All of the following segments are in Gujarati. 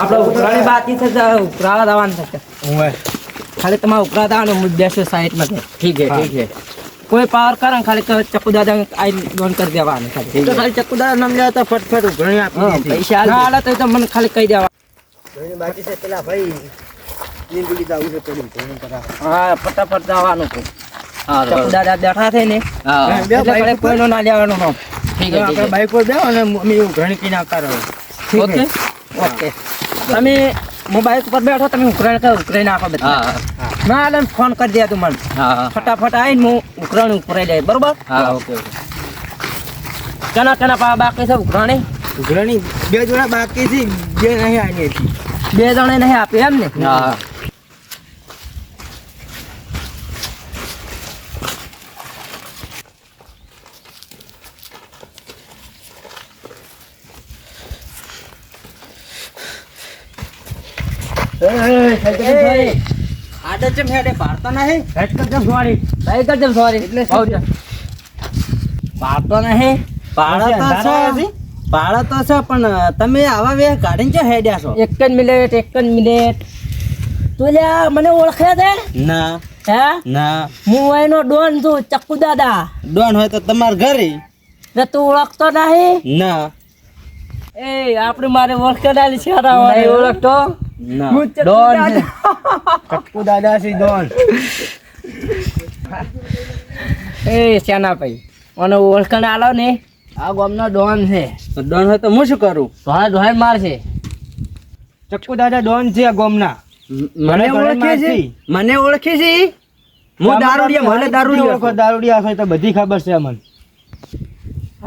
આપણે ઉકરાણી બાકી છે તો ઉઘરાવા જવાનું થશે ખાલી તમારે ઉઘરા જવાનું હું બેસો સાઈડમાં છે. ઠીક છે ઠીક છે. કોઈ પાવર કરે ને ખાલી ચકુ દાદા આઈ લોન કરી દેવાનું ખાલી. તો ખાલી દાદા નામ લેવા તો ફટફટ ઉઘરણી આપી પૈસા ના હાલે તો મને ખાલી કહી દેવા. બાકી છે પેલા ભાઈ લીંબુડી તો છે પેલું હા ફટાફટ જવાનું છે. હા, ચક્કુ દાદા બેઠા થઈ ને એટલે કોઈનો ના લેવાનો ઠીક છે, બાઈક પર બેહો અને મમ્મી ઉઘરણી કરીને આવતા રહો. ઓકે. ઓકે. તમે મોબાઈલ ઉપર બેઠો તમે ઉકરણ કે ઉકરાઈ નાખો બધા. ના એટલે ફોન કરી દે તું મને. ફટાફટ આવીને હું ઉકરણ ઉકરાઈ લે બરોબર? હા ઓકે ઓકે. કેના કેના પા બાકી છે ઉઘરાણી ઉકરાણી બે જોડા બાકી છે બે નહીં આવી બે જણે નહીં આપી એમ ને? હા. આદત છે મેડે પાડતો નહીં હેડ કર જમ સોરી સહી કર જમ સોરી એટલે પાડતો નહીં પાડો છે પાડો છે પણ તમે આવા વે કાઢીને ચો હેડ્યા છો એક જ મિનિટ એક જ મિનિટ તું લ્યા મને ઓળખ્યા છે ના. હે ના હું એનો ડોન છું ચક્કુ દાદા ડોન હોય તો તમાર ઘરે ને તું ઓળખતો નહીં ના એ આપણે મારે ઓળખતો નહીં ઓળખતો? ના. હું ડોન. ચક્કુ દાદા. છે ડોન. એ શ્યાના ભાઈ મને ઓળખાણ આલો ને. આ ગામનો ડોન છે. ડોન હોય તો હું શું કરું? ધોળા ધોળા મારશે. ચક્કુ દાદા ડોન છે આ ગામના. મને ઓળખે છે. મને ઓળખે છે? હું દારૂડિયા મને દારૂડિયા ઓળખો દારૂડિયા હોય તો બધી ખબર છે મને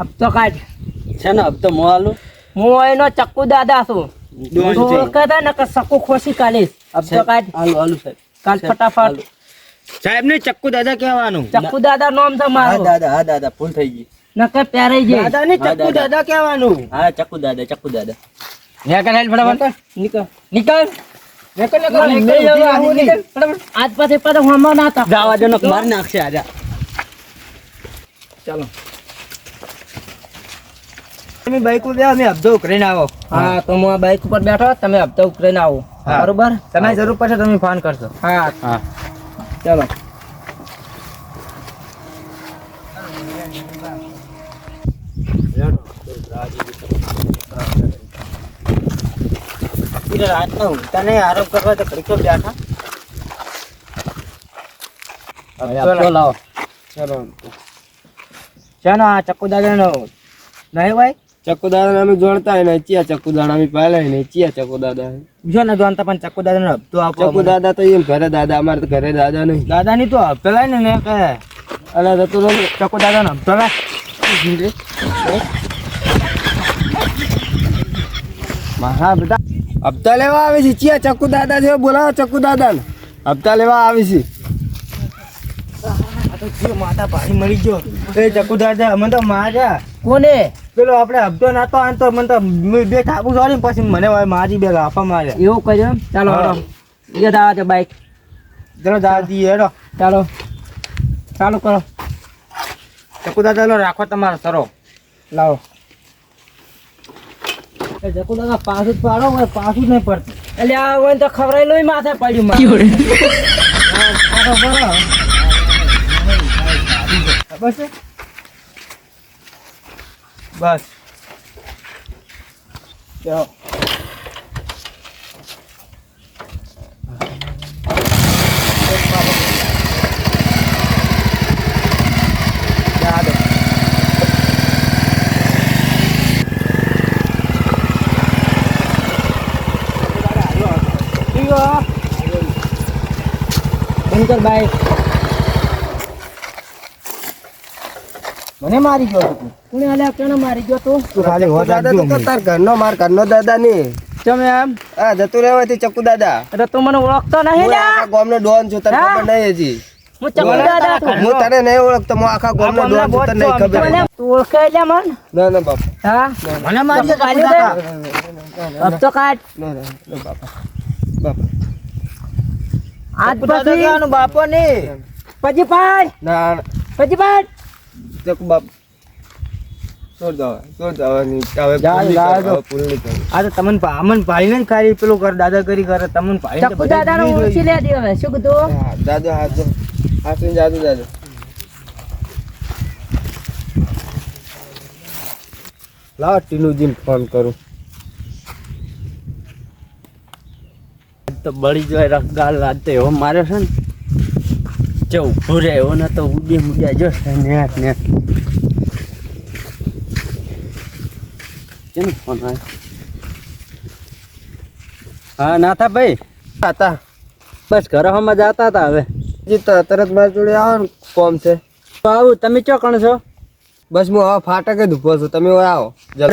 અબ તો કાઢ. છે ને અબ તો મોહાલો હું એનો ચક્કુ દાદા છું. ડોન તું છે ઓળખે છે ને કે સકુ ખોસી અબ તો કાઢ સાહેબ કાઢ ફટાફટ સાહેબ ને ચક્કુ દાદા કહેવાનું ચક્કુ દાદા નામ છે હા દાદા હા દાદા ભૂલ થઈ ગઈ નકર પ્યારે જે દાદા ને ચક્કુ દાદા કહેવાનું હા ચક્કુ દાદા ચક્કુ દાદા નીકળ હેલ ફટાફટ નીકળ નીકળ. આજ પછી પાછો હમણાં ના. જાવા દો માર નાખશે આજા ચાલો તમે બાઈક ઉપર બેહો અમે હબ્દો કરીને આવો. હા. તો હું આ બાઇક ઉપર બેઠો તમે હપ્તા ઉતરીને આવો. હા. બરોબર? તમે જરૂર પડશે તમે ફોન કરશો. હા. હા. ચાલો. રાતના ઊંઘતા નહીં આરામ કરવા તો ઘડીક તો બેઠા. હપ્તો લાવો. ચલો. ચાલો આ ચક્કુ દાદા નો નહીં ભાઈ ચક્કુ દાદા અમે જોડતા હોય ને ચિયા ચક્કુ દાદા અમે પાલે ને ચિયા ચક્કુ દાદા જો ને જોનતા પણ ચક્કુ દાદા નો હપ્તો આપો ચક્કુ દાદા તો એમ ઘરે દાદા અમારે તો ઘરે દાદા નહીં. દાદા ની તો હપ્તો લાય ને ને કે? અને જતો રહો ને. ચક્કુ દાદા નો હપ્તો લાય હા બેટા હપ્તા લેવા આવે છે ચિયા ચક્કુ દાદા છે બોલાવો ચક્કુ દાદા ને હપ્તા લેવા આવે છે. આ તો જીવ માતા ભારી મળી ગયો. એ ચક્કુ દાદા અમે તો માર્યા. કોને? પેલો આપણે હપ્તો નાતો આન તો મને તો બે થાપુ જોડી પછી મને મારી બે ગાફા મારે. એવું કર્યું ચાલો. હડો એ દાવા દે બાઈક ચલો દાદી હેડો. ચાલો. ચાલુ કરો. ચક્કુ દાદા લો રાખો તમારો સરો. લાવો. દાદા પાછું પાડો પાછું નહીં પડતું. એટલે આ હોય ને તો ખવડાયેલું ય માથે પડ્યું મારે. છે બસ ચાલો. જા દો બંધ કર બાઈક મને મારી ગયો તું. કોને આલે કેને મારી ગયો તું? તું ખાલી હો દાદા તો તાર ઘરનો માર ઘરનો દાદા ની. તમે એમ હા જતું રહેવાથી ચકુ દાદા એટલે તું મને ઓળખતો નહીં ને આ ગામનો ડોન છું તને ખબર નહીં હજી. હું ચકુ દાદા છું. હું તને નહીં ઓળખતો હું આખા ગામનો ડોન છું તને નહીં ખબર. તું ઓળખે એટલે મન? ના ના બાપ. હા? મને મારી ગયો ચક્કુ દાદા હપ્તો કાઢ. ના ના ના બાપા. બાપા. આજ પછી બાપો નહીં. પછી પાડ. ના. પછી પાડ. ચક્કુ બાપ. છોડ દો છોડ દો હવે નહીં હવે જા, પૂરી જા, કરો, જો. હવે પૂરી નહીં આ તો તમને અમન ભાઈને જ ખાલી પેલું કરે દાદાગીરી કરે તમને ભાઈને તો ચક્કુ બધાય દાદાને જોઈ ઓળખી જોઈ. લે દે હવે શું કીધું? હા, હાથ દો હાથ લઈને જાદુ દાદુ. લાવ ટીનુજીને ફોન કરું. તો બળી જાય રખગાલ રાતે એવો માર્યો છે ને જે ઊભો રહે તો ઉડી મુડ્યા જો. નેટ નેટ કેમ ફોન આવે? હા નાથા ભાઈ. હતા બસ ઘરે હમણાં જતા હતા હવે. જી તો તરત મારી જોડે આવો ને કોમ છે. તો આવું તમે ચો કણ છો? બસ હું હવે ફાટકે જ ઊભો છું તમે આવો.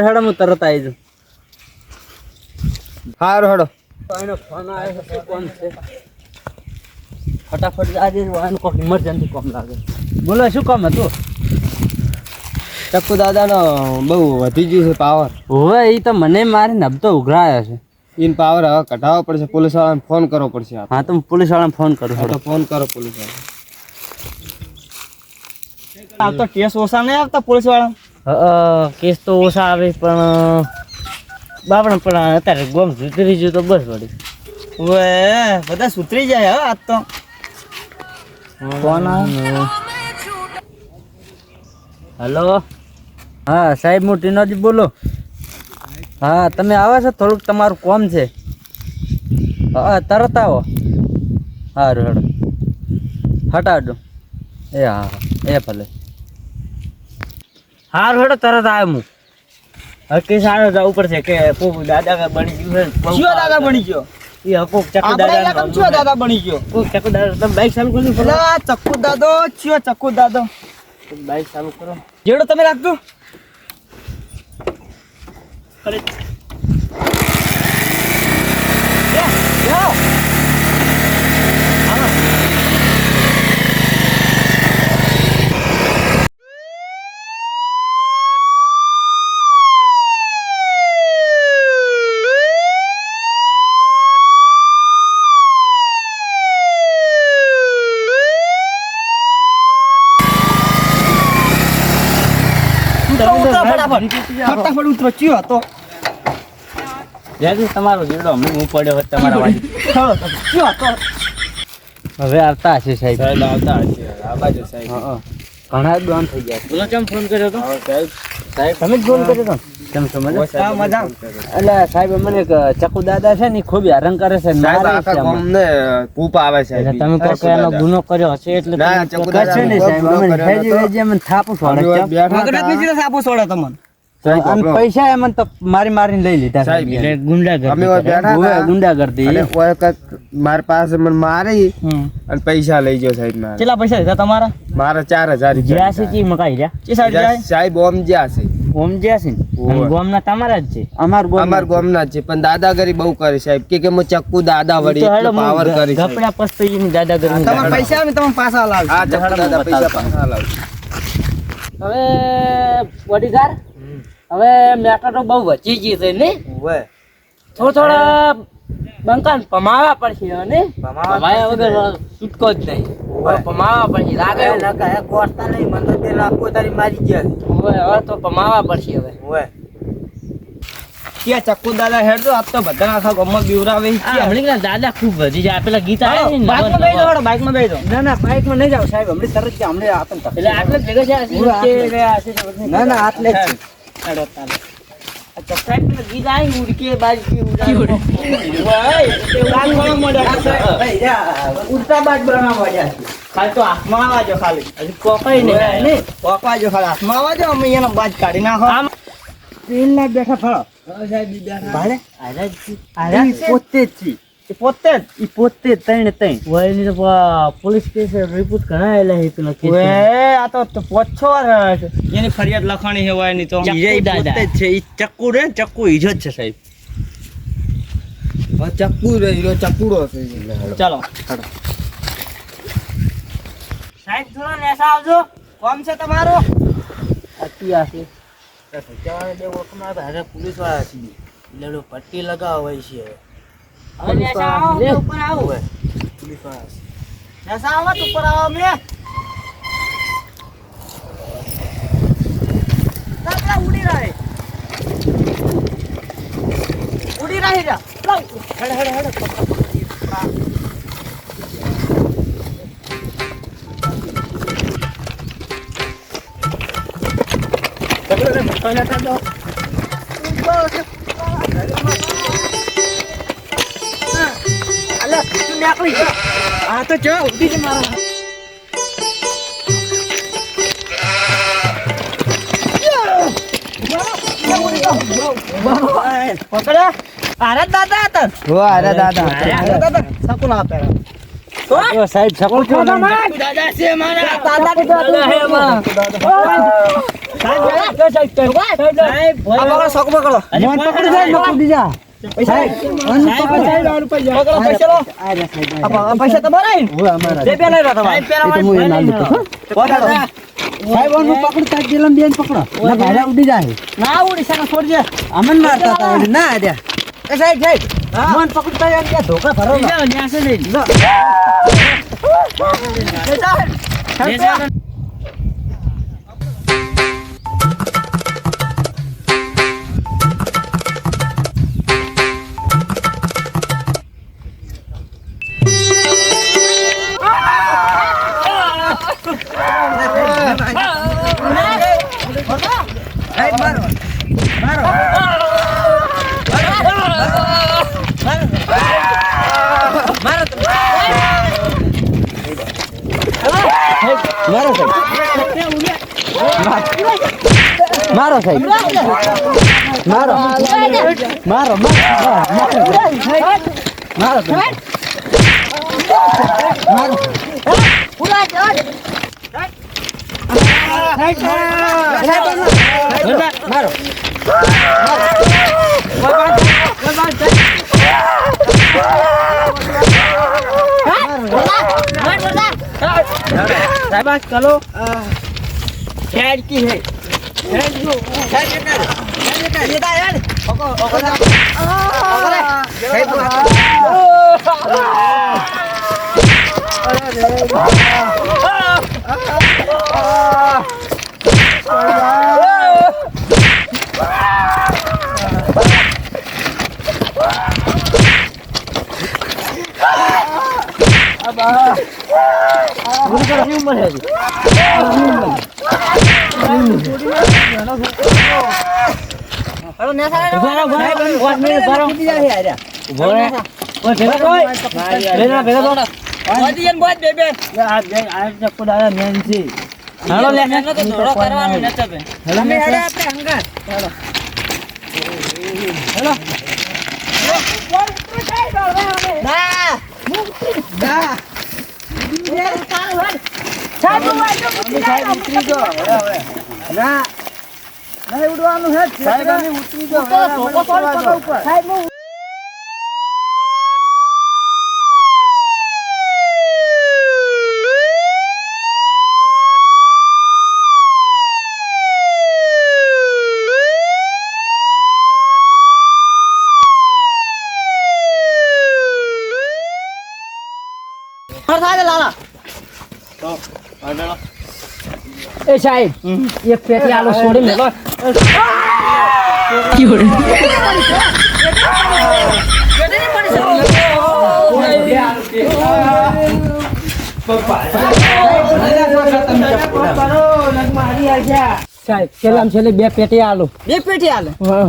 હેડો હું તરત આવી જાઉં. હારું હેડો. એનો ફોન આવ્યો કોણ છે? ફટાફટ આજે આનું કોક ઇમરજન્સી કોમ લાગે. બોલો શું કામ હતું? ચક્કુ દાદાનો બહુ વધી ગયું છે પાવર હવે એ તો મને મારી નબતો ઉઘરાયો છે. ઇન પાવર હવે કઢાવવો પડશે પોલીસ વાળાને ફોન કરવો પડશે હા તો પોલીસ વાળાને ફોન કરું તો ફોન કરો પોલીસવાળા આ તો કેસ ઓછા નહીં આવતા પોલીસવાળા કેસ તો ઓછા આવે પણ બાપણ પણ અત્યારે ગોમ સુધરી ગયું તો બસ વળી. હવે બધા સુધરી જાય હવે આજ તો. કોણ હલો? હા સાહેબ હું ટીનોજી બોલો. હા તમે આવો છો? થોડુંક તમારું કોમ છે. હા તરત આવો. સારું હેડો હટાડો. એ હા હા. એ ભલે. સારું હેડો તરત આવ્યો હું. હકી સારો જવું પડશે કે દાદા બની ગયું છે દાદા બની ગયો? એ હકોક ચકુ આપણે દાદા અહીંયા ચિયો દાદા બની ગયો? ચકુ દાદા તમે બાઈક કરો એટલે આ ચક્કુ દાદો ચિયો ચક્કુ દાદો. બાઈક ચાલુ કરો. જેડો તમે રાખજો. અરે યા, યા. હાલો. ઉતરો, ઉતરો, ફટાફટ. ફટાફટ ચિયો હતો જ્યાંથી તમારો જેડો હમણાં હું પડ્યો હોત તમારા વાડી. ચિયો હતો હવે આવતા હશે સાહેબ સાહેબ આવતા હશે આ બાજુ સાહેબ. ઘણા દોન થઈ ગયા બોલો કેમ ફોન કર્યો તો સાહેબ સાહેબ તમે જ ફોન કર્યો તો કેમ છો મજા મજા. એટલે સાહેબ મને ચકુ દાદા છે ને ખૂબ હેરાન કરે છે સાહેબ આખા. ગામને પૂપ આવે છે એટલે તમે કહો એનો ગુનો કર્યો હશે એટલે ના, તમે ચકુ દાદા છે ને સાહેબ અમને કર્યો હેજી. હેજી અમને થાપું છોડે છે. બેઠા હતા. બીજી છોડે તમને અને પૈસા એ તો મારી મારીને લઈ લીધા સાહેબ, એટલે ગુંડાગર્દી અમે બેઠા હતા. ગુંડાગર્દી. અને ઓય કાંઈક મારી પાસે મને મારી અને પૈસા લઈ ગયો સાહેબ મારે. કેટલા પૈસા લીધા તમારા? મારા ચાર હજાર છે ઈ મકાઈ રહ્યા? જે સાઈડ સાહેબ ઓમ જ્યાં છે. ઓમ જ્યાં છે ને? ઓય. અને ગોમના તમારા જ છે? અમાર ગોમ અમાર ગામના જ છે પણ દાદાગીરી બહુ કરે સાહેબ. કે કે હું ચક્કુ દાદા વળી એટલો પાવર કરી પસ્તીની દાદાગીરી તમારા પૈસા ને તમે પાછા લાવજો. આ દાદા પૈસા પાછા લાવ હવે હવે મેટર તો બહુ વચી ગઈ છે ને? ઓવે. થોડા થોડા બંકાન પમાવા પડશે ને? પમાવા વગર છૂટકો જ નહીં. પમાવા પડશે લાગે એવું. હવે હવે તો પમાવા પડશે હવે. ક્યાં ચક્કુ દાદા હેડજો આપ તો બધા આખા ગામમાં બીવરાવે ગયા? હમણાં ના દાદા ખૂબ વધી જાય. પેલા ગીત આવે ને બાઇકમાં બેસી બાઇકમાં બેસી જાઓ. ના ના બાઇક નહીં જાવ સાહેબ હમણાં તરત જ હમણાં આપણને એટલે આટલે જ ભેગા છે કે રહ્યા હશે તો ના, ના, આટલે જ છે. હેડો તારે. ઉડતા બાજ બનાવવા માંડ્યા છે. ખાલી તો હાથમાં આવવા દો ખાલી. હજી કોકાઈ ને પોકવા ખાલી. હાથમાં આવવા અમે એનો બાજ કાઢી નાખો. આમ. પેલા બેઠા ફળો? પોતે જ છે. એ પોતે જ ઈ પોતે જ ત્રણે ત્રણ. વયની તો પોલીસ કેસ રિપોર્ટ કરાયેલા છે પેલો કેસ ઓએ, આ તો તો પોચ છો વાર છે. એની ફરિયાદ લખવાની છે હોયની તો દાદા પોતે જ છે ઈ ચક્કુ રે ચક્કુ ઈજો જ છે સાહેબ. ચક્કુ રહ્યો ચક્કુડો છે. ચાલો. સાહેબ થોડો નેસા આવજો. કોમ છે તમારો? આતી આશે બે ઓળખમાં ભારે પોલીસવાળા છે ઓલો પટ્ટી લગાવો હોય છે. હવે. ઉપર આવો. ઉપર આવો અમે. ઉડી ઉડી રહે. ઉડી રહી જા. લાવ. હેડ હેડ હેડ. અલે તું નીકળી જા આ તો જો ઉડી જ મારા. પકડ્યા અરે દાદા હતા. હો અરે દાદા. અરે દાદા સકુન આપે. ઓ સાહેબ સકલ છો દાદા છે મારા. દાદા કે દાદા હે મારા સાહેબ સાહેબ સાહેબ આ પકડો સક પકડો. મોન પકડી જાય નકુ દીજા પૈસા તમારા. સાહેબ અન પકડ જેલમ બેન પકડો. ના ભાડા ઉડી જાય. ના ઉડી સાને છોડજે અમન મારતા તા ના આડ્યા એ સાહેબ સાહેબ મોન પકડતા યાર કે ધોકા ભરો ના. સાહેબ. મારો સાહેબ. મારો સાહેબ. મારો. મારો મારો મારો. મારો. મારો. ભેગા થો, ઓય. ભેગા, ભેગા થો. બોધી એન બોધ બેબે આ બે- આ ચક્કુ દાદા મેન છે. હાલો લે. તો ધોળો કરવાનો ન ચપે હાલો, અમે મેં હેડે છે. આપણે હંગાત ના ના ઉડવાનું હે સાહેબ ઉતરી જો હવે મને ઉતરવા દો. હર થાય લાલા એ સાહેબ એક પેટી આલો છોડી મેલો સાહેબ છેલ્લામ છેલ્લે બે પેટી આલો બે પેટી આલે હા.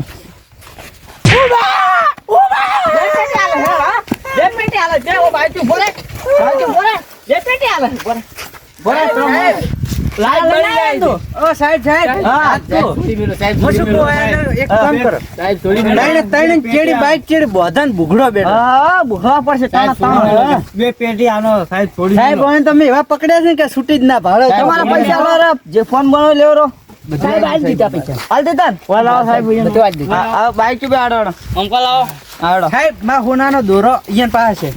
બે પેટી આલે હે હા બે પેટી આલે બે ઓ ભાઈ તું બોલે ભાઈ તું બોલે આલે બોલે. તો લાઈટ બની જાય તો ઓ સાહેબ સાહેબ. હા તો મો શું એક કામ કરો. સાહેબ થોડી ત્રણે ત્રણે ચેડી બાઈક ચેડી બોધન ભૂગડો બેઠો. હા બુખા પડશે તાણા તાણા. બે પેટી આનો સાહેબ થોડી સાહેબ હવે તમે એવા પકડ્યા છે કે છૂટી જ ના ભાડો. તમારા પૈસા વાળા જે ફોન બનો લેવો રો સાહેબ આલી દીધા પૈસા. હાલ દેતા ને? બોલ આવો સાહેબ બધું આલી દીધું. આ બાઈક બે આડો આડો અંકલ આવો. આડો સાહેબમાં હોનાનો દોરો ઈયન પાસે છે.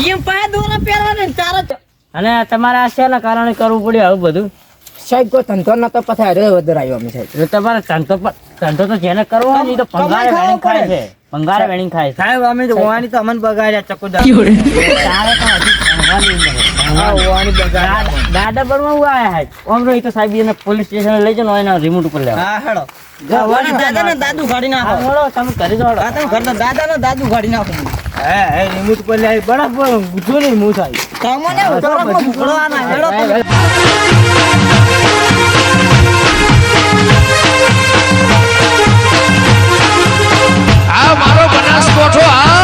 ઈયન પાસે દોરો પહેરવા ને ચાર જ અને તમારે આ શેના કારણે કરવું પડ્યું આવું બધું? સાહેબ કોઈ ધંધો ન તો પછી હારે વધારે આવ્યો અમે સાહેબ. એટલે તમારે ધંધો ધંધો તો જેને કરવો હોય ને તો પંગારે વેણી ખાય છે. પંગારે વેણી ખાય છે. સાહેબ અમે તો હોવાની તો અમન બગાડ્યા ચકુદાર. તારે તો હજી. દાદા પર હું આયા હે? ઓમ રોઈ તો સાહેબ એને પોલીસ સ્ટેશન લઈ જનો એના રિમોટ ઉપર લેવા. હા હેડો. દાદા ને દાદુ. કાઢી નાખો. હેડો તમે કરી દો હા તમે ઘર દાદા ને દાદુ કાઢી નાખો. હે હે રિમોટ પર લઈ બરાબર જો નહીં હું થાય તમને ઉતરવા ભૂખડવાના હેડો આ મારો બનાસકોઠો આ